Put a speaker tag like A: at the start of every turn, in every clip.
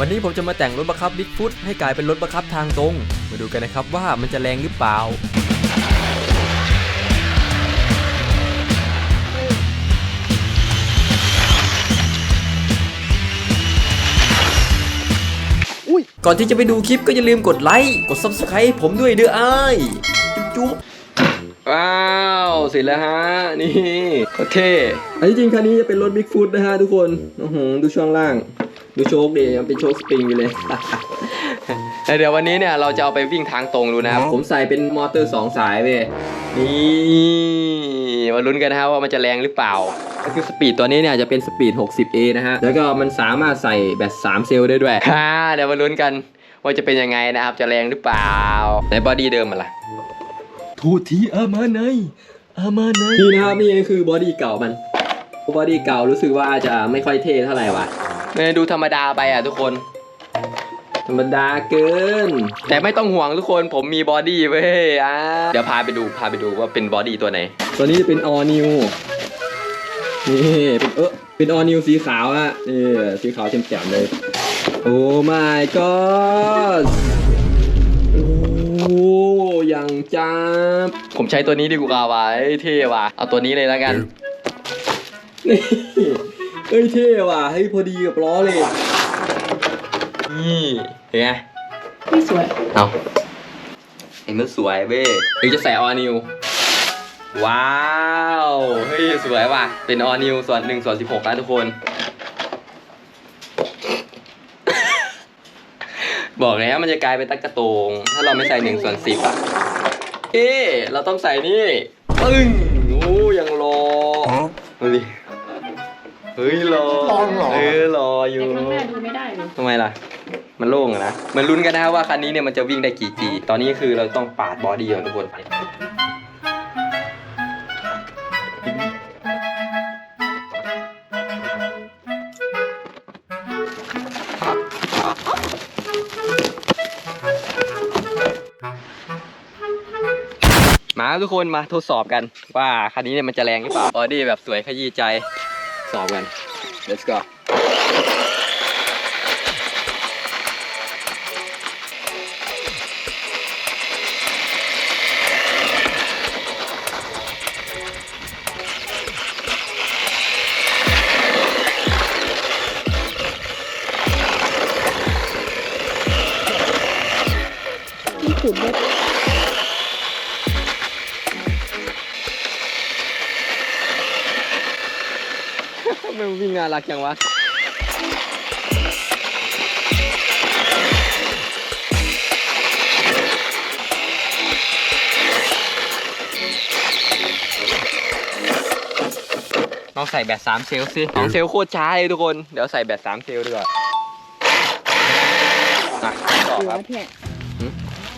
A: วันนี้ผมจะมาแต่งรถบังคับบิ๊กฟุตให้กลายเป็นรถบังคับทางตรง มาดูกันนะครับว่ามันจะแรงหรือเปล่า ก่อนที่จะไปดูคลิปก็อย่าลืมกดไลค์ กด subscribe ผมด้วยเด้ออ้ายจุ๊บว้าว เสร็จแล้วฮะ นี่โคตรเท่อันที่จริงคันนี้จะเป็นรถบิ๊กฟุตนะฮะทุกคนอื้อหือดูช่วงล่าง ดูโชคดีมันเป็นโชคสปริงอยู่เลยแล้วเดี๋ยววันนี้เนี่ยเราจะเอาไปวิ่งทางตรงดูนะครับ ผมใส่เป็นมอเตอร์2สายเว้ยนี่มาลุ้นกันนะครับว่ามันจะแรงหรือเปล่าก็คือสปีดตัวนี้เนี่ยจะเป็นสปีด 60A นะฮะ แล้วก็มันสามารถใส่แบต3เซลล์ได้ด้วยฮ่าเดี๋ยวมาลุ้นกันว่าจะเป็นยังไงนะครับ จะแรงหรือเปล่าในบอดี้เดิมมันล่ะทูทีอามาไนอามาไนนี่นะครับนี่คือบอดี้เก่ามันบอดี้เก่ารู้สึกว่าจะไม่ค่อยเท่เท่าไหร่วะ เนี่ยดูธรรมดาไปอะทุกคน ธรรมดาเกิน แต่ไม่ต้องห่วงทุกคนผมมีบอดี้เว้ยอะเดี๋ยวพาไปดูพาไปดูว่าเป็นบอดี้ตัวไหน ตัวนี้จะเป็นออนิวนี่เป็นเออเป็นออนิวสีขาวอะนี่สีขาวแจ่มๆเลย โอ้ my god โอ้ยังจ้าบผมใช้ตัวนี้ดีกว่าว่ะเอ้ยเท่ว่ะเอาตัวนี้เลยแล้วกันนี่ เอ้ยเท่ว่ะเฮ้ยพอดีกับล้อเลย นี่เห็นไง
B: ไม่สวย
A: เอาเห็นมันสวยเว้ยหรือจะใส่ออนิว ว้าวเฮ้ยสวยว่ะ เป็นออนิวส่วนหนึ่งส่วนสิบหกนะทุกคน บอกแล้วมันจะกลายเป็นตั๊กกะโตง ถ้าเราไม่ใส่หนึ่งส่วนสิบอะ เอ๊ะเราต้องใส่นี่ ปึ้งโอ้ยังรอดูดิ เฮ้ยรอ
C: รอเหรอ
A: เออรออยู่
B: แต่ข้างหน้าดูไม่ได้เลย
A: ทำไมล่ะ มันโล่งอะนะ มันลุ้นกันนะครับว่าคันนี้เนี่ยมันจะวิ่งได้กี่จี ตอนนี้คือเราต้องปาดบอดี้ก่อนทุกคน มาทุกคนมาทดสอบกันว่าคันนี้เนี่ยมันจะแรงหรือเปล่าบอดี้แบบสวยขยี้ใจ สอบกัน let's go มันวิ่งน่ารักจังวะลองใส่แบตสามเซลล์สิสองเซลล์โคตรช้าเลยทุกคน เดี๋ยวใส่แบตสามเซลล์ดีกว่าอะต่อ
B: หัว
A: ครับ
B: แทะ
A: หืม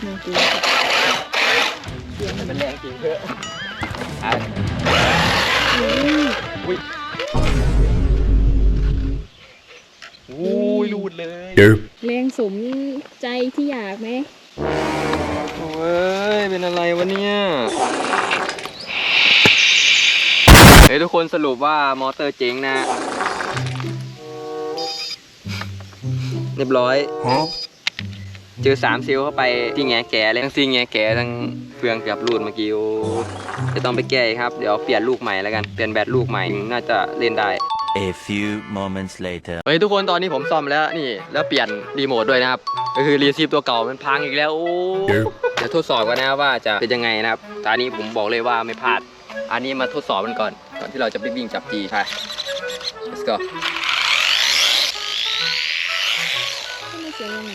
B: น่ากลัวเสียงมัน
A: มันแรงจริงเถอะอะ
B: อุ้ย
A: เลย
B: แรงสมใจที่อยากไหม
A: โอ้ยเป็นอะไรวะเนี่ยเฮ้ยทุกคนสรุปว่ามอเตอร์เจ๊งนะ เรียบร้อยเจอสามซิลเข้าไปที่แงแก่เลยทั้งซีแงแก่ทั้งเฟืองเกือบรูดเมื่อกี้โอ้จะต้องไปแก้อีกครับ เดี๋ยวเปลี่ยนลูกใหม่แล้วกัน เปลี่ยนแบตลูกใหม่น่าจะเล่นได้
C: A few moments later.
A: เฮ้ยทุกคนตอนนี้ผมซ่อมแล้วนี่ แล้วเปลี่ยนรีโมทด้วยนะครับ ก็คือรีซีฟตัวเก่ามันพังอีกแล้วโอ้เดี๋ยวทดสอบกันนะครับว่าจะเป็นยังไงนะครับตอนนี้ผมบอกเลยว่าไม่พลาด อันนี้มาทดสอบมันก่อน ก่อนที่เราจะไปวิ่งจับจีไป let's go
B: ทำไมเสียงยังไง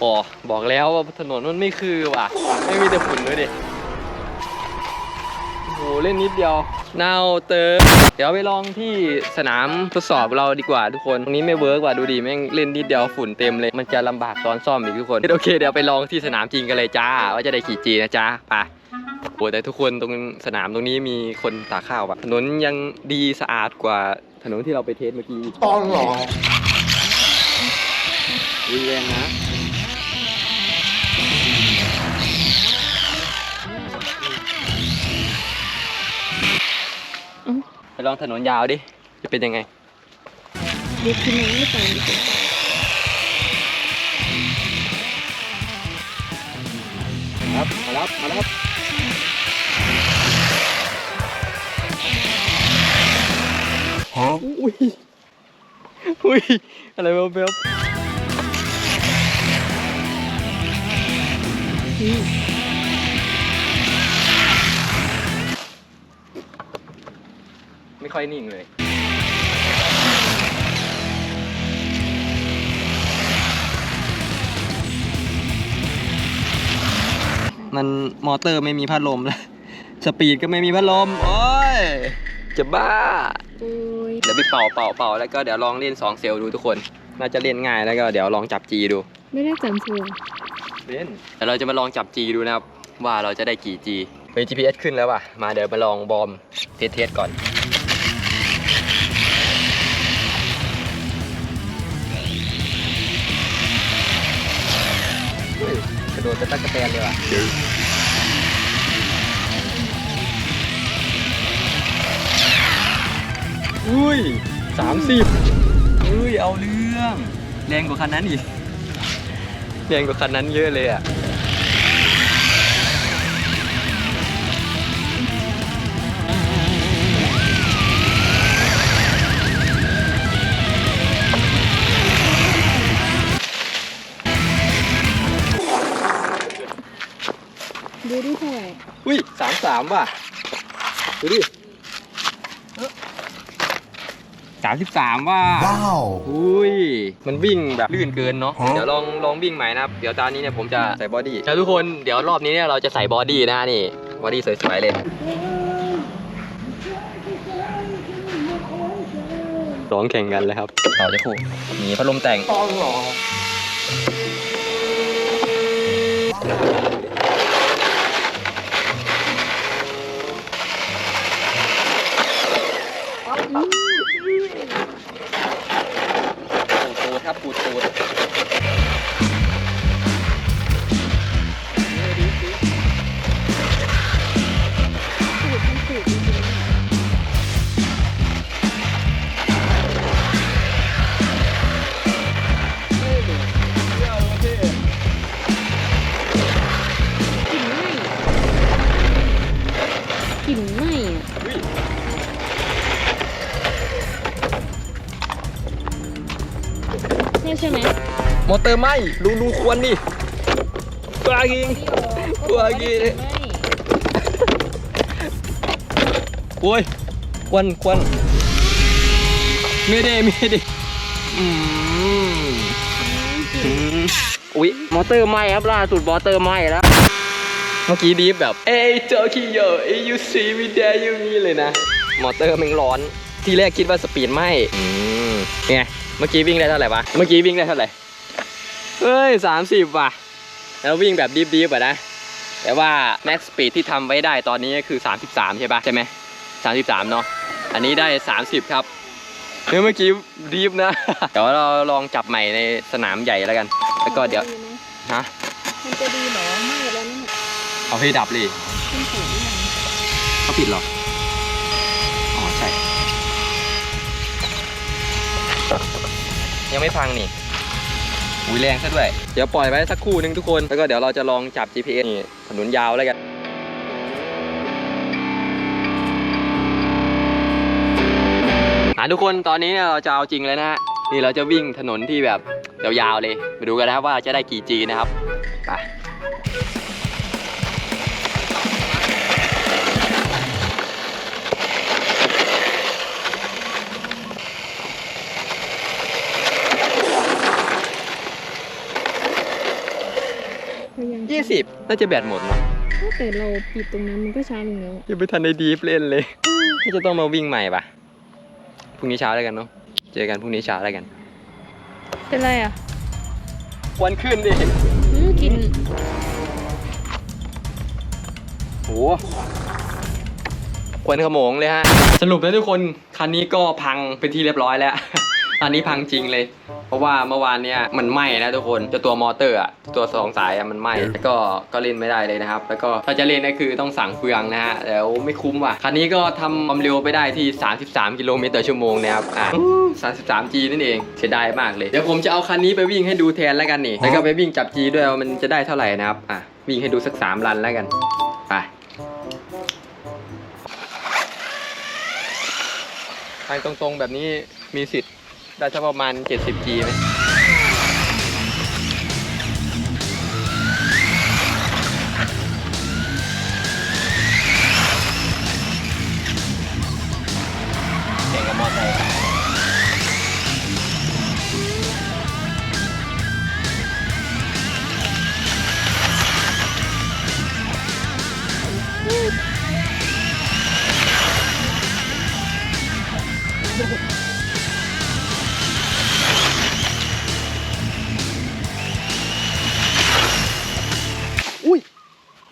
A: โอ้บอกแล้วว่าถนนมันไม่คือว่ะ ไม่มีแต่ฝุ่นด้วยดิ โอ้โหเล่นนิดเดียวเน่าเติมเดี๋ยวไปลองที่สนามทดสอบเราดีกว่าทุกคนตรงนี้ไม่เวิร์กว่ะดูดิแม่งเล่นนิดเดียวฝุ่นเต็มเลยมันจะลำบากตอนซ่อมอีกทุกคนโอเคเดี๋ยวไปลองที่สนามจริงกันเลยจ้า ว่าจะได้ขี่จีนะจ้าไปโอ้แต่ทุกคนตรงสนามตรงนี้มีคนตากข้าวอะถนนยังดีสะอาดกว่าถนนที่เราไปเทสเมื่อกี้
C: ตอนหรอ
A: รุนแรงนะ ไปลองถนนยาวดิ จะเป็นยังไง
B: ดูกินน้ำหรือเปล่าดีกว่า
A: ครับมารับมารับอุ้ยอุ้ยอะไรวะเบล
B: อืม
A: ไม่ค่อยนิ่งเลย มันมอเตอร์ไม่มีพัดลมแล้วสปีดก็ไม่มีพัดลม โอ้ย จะบ้า
B: โอ้ย
A: เดี๋ยวไปเป่าเป่าเป่าแล้วก็เดี๋ยวลองเล่น2เซลล์ดูทุกคน น่าจะเล่นง่ายแล้วก็เดี๋ยวลองจับจีดู
B: ไม่ได้จันทร์
A: เล่นเดี๋ยวเราจะมาลองจับจีดูนะครับ ว่าเราจะได้กี่จีเฮ้ย GPS ขึ้นแล้วว่ะ มาเดี๋ยวมาลองบอมเทสเทสก่อน ดดจะตั้งกระแตนเลยว่ะอุ้ยสามสิบอุ้ยเอาเรื่อง แรงกว่าคันนั้นอีก แรงกว่าคันนั้นเยอะเลยอะ
B: ดูดิเท่าไหร่
A: อุ้ยสามสามว่ะดูดิสามสิบสามว่า
C: Wow.
A: อุ้ย มันวิ่งแบบลื่นเกินเนาะ
C: ฮะ
A: เดี๋ยวลองลองวิ่งใหม่นะครับ เดี๋ยวตอนนี้เนี่ยผมจะใส่บอดี้แล้วทุกคน เดี๋ยวรอบนี้เนี่ยเราจะใส่บอดี้นะนี่ บอดี้สวยๆเลยร้องแข่งกันเลยครับต่อจะคู่มีพัดลมแต่งปูด ตู
B: มอ
A: เตอร์ไหมดูดูควันดิปลากิง กลัวกลิ่นโอ้ยควันควันไม่ได้ไม่ได้อืมอืมอุ๊ยมอเตอร์ไหมครับล่าสุดมอเตอร์ไหมแล้ว เมื่อกี้ดีฟแบบ เอ้ยโจคิโยเอ้ยยูซีวิดายูนี่เลยนะ มอเตอร์มันร้อน ที่แรกคิดว่าสปีดไหมอืมเป็นไงเมื่อกี้วิ่งได้เท่าไหร่วะเมื่อกี้วิ่งได้เท่าไหร่ เฮ้ยสามสิบว่ะ แล้ววิ่งแบบดีฟดีฟอะนะ แต่ว่า max speed ที่ทำไว้ได้ตอนนี้ก็คือ 33 ใช่ปะใช่ไหม33เนาะ อันนี้ได้ 30 ครับเฮ้ยเมื่อกี้ดีฟนะ เดี๋ยวเราลองจับใหม่ในสนามใหญ่แล้วกัน แล้วก็เดี๋ยว ฮะ
B: มันจะดีเหรอไหม้แล้วนั่นน่ะ
A: เอาให้ดับเลย
B: ขึ้นสูงหรือยัง
A: เขาปิดเหรอ อ๋อใช่ ยังไม่พังนี่ อุ้ยแรงซะด้วย เดี๋ยวปล่อยไว้สักครู่หนึงทุกคน แล้วก็เดี๋ยวเราจะลองจับ GPS นี่ถนนยาวแล้วกันอะทุกคนตอนนี้เนี่ยเราจะเอาจริงเลยนะฮะ นี่เราจะวิ่งถนนที่แบบยาวๆเลยไปดูกันนะครับว่าจะได้กี่จีนะครับ ไป
B: ยัง
A: ยี่สิบน่าจะแบตหมดเนาะ
B: แต่เราปิดตรงนั้นมันก็ช้าลงแล้ว
A: ยังไม่ทันได้ดีฟเล่นเลยก็จะต้องมาวิ่งใหม่ปะพรุ่งนี้เช้าแล้วกันเนาะเจอกันพรุ่งนี้เช้าแล้วกัน
B: เป็นไรอะ
A: ควันขึ้นดิ
B: อืมกลิ่น
A: โหควันขโมงเลยฮะ สรุปแล้วทุกคน คันนี้ก็พังเป็นที่เรียบร้อยแล้ว อันนี้พังจริงเลย เพราะว่าเมื่อวานเนี้ยมันไหม้นะทุกคนเจะตัวมอเตอร์อะตัวสองสายอะมันไหม้แล้วก็ก็เล่นไม่ได้เลยนะครับ แล้วก็ถ้าจะเล่นก็คือต้องสั่งเฟืองนะฮะแล้วไม่คุ้มว่ะคันนี้ก็ทำความเร็วไปได้ที่ 33 กิโลเมตรต่อชั่วโมงนะครับอะ 33G นั่นเองเสียดายมากเลยเดี๋ยวผมจะเอาคันนี้ไปวิ่งให้ดูแทนแล้วกันนี่แล้วก็ไปวิ่งจับ G ด้วยว่ามันจะได้เท่าไหร่นะครับอะวิ่งให้ดูสัก3รันแล้วกันไปทางตรงๆแบบนี้มีสิทธิ์ ได้สักประมาณ 70G ไหม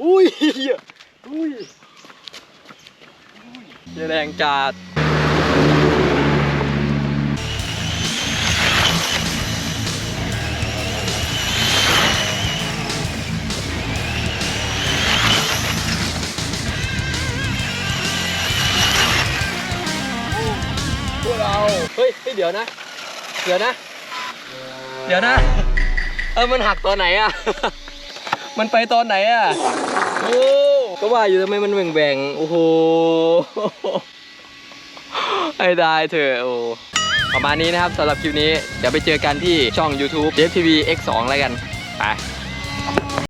A: อุ้ยอุ้ยเยแรงจัดพวกเราเฮ้ยเฮ้ย เดี๋ยวนะ เดี๋ยวนะ เดี๋ยวนะ เออ มันหักตอนไหนอะ มันไปตอนไหนอะโอ้ก็ว่าอยู่ทำไมมันแหว่งๆโอ้โหไอ้ได้เถอะโอ้ประมาณนี้นะครับสำหรับคลิปนี้ เดี๋ยวไปเจอกันที่ช่อง YouTube JFTV X2 แล้วกัน ไป